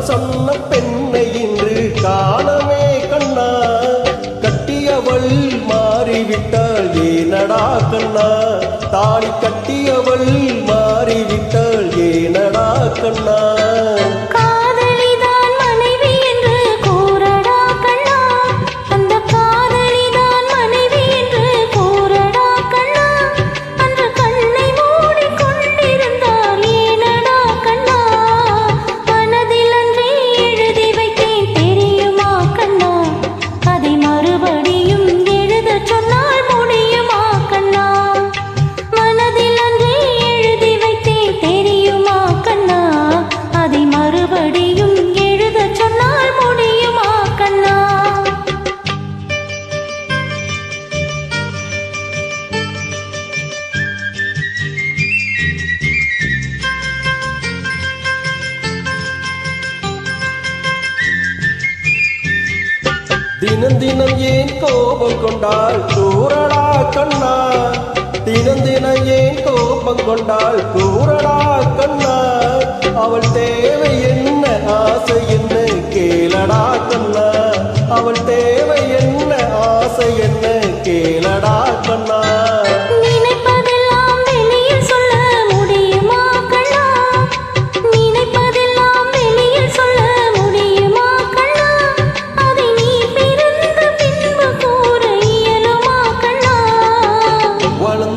காதல் சொன்ன பெண்ணை இன்று காணமே கண்ணா. கட்டியவள் மாறிவிட்டாள் ஏனடா கண்ணா. தாலி கட்டியவள் மாறிவிட்டாள் ஏனடா கண்ணா. தினம் தினம் ஏன் கோபம் கொண்டால் கூறடா கண்ணா? தினம் தினம் ஏன் கோபம் கொண்டால் கூறடா கண்ணா? அவள் தேவை என்ன ஆசை என்ன கேளடா கண்ணா? அவள் தேவை என்ன ஆசை என்ன கேளடா கண்ணா?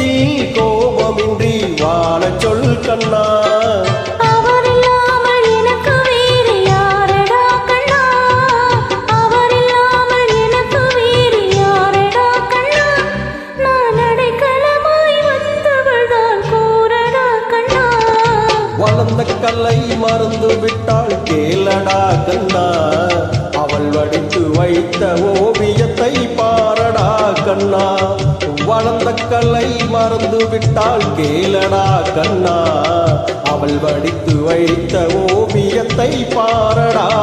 నీ కోపముడి வளர்ந்த கல்லை மறந்து விட்டாள் கேளடா கண்ணா. அவள் வடித்து வைத்த ஓவியத்தை பாரடா கண்ணா. வளர்ந்த கல்லை மறந்து விட்டாள் கேளடா கண்ணா. அவள் வடித்து வைத்த ஓவியத்தை பாரடா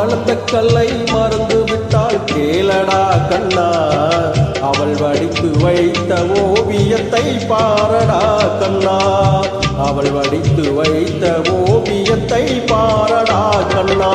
வளர்ந்த கல்லை மறந்து விட்டால் கேளடா கண்ணா. அவள் வடித்து வைத்த ஓவியத்தை பாரடா கண்ணா. அவள் வடித்து வைத்த ஓவியத்தை பாரடா கண்ணா.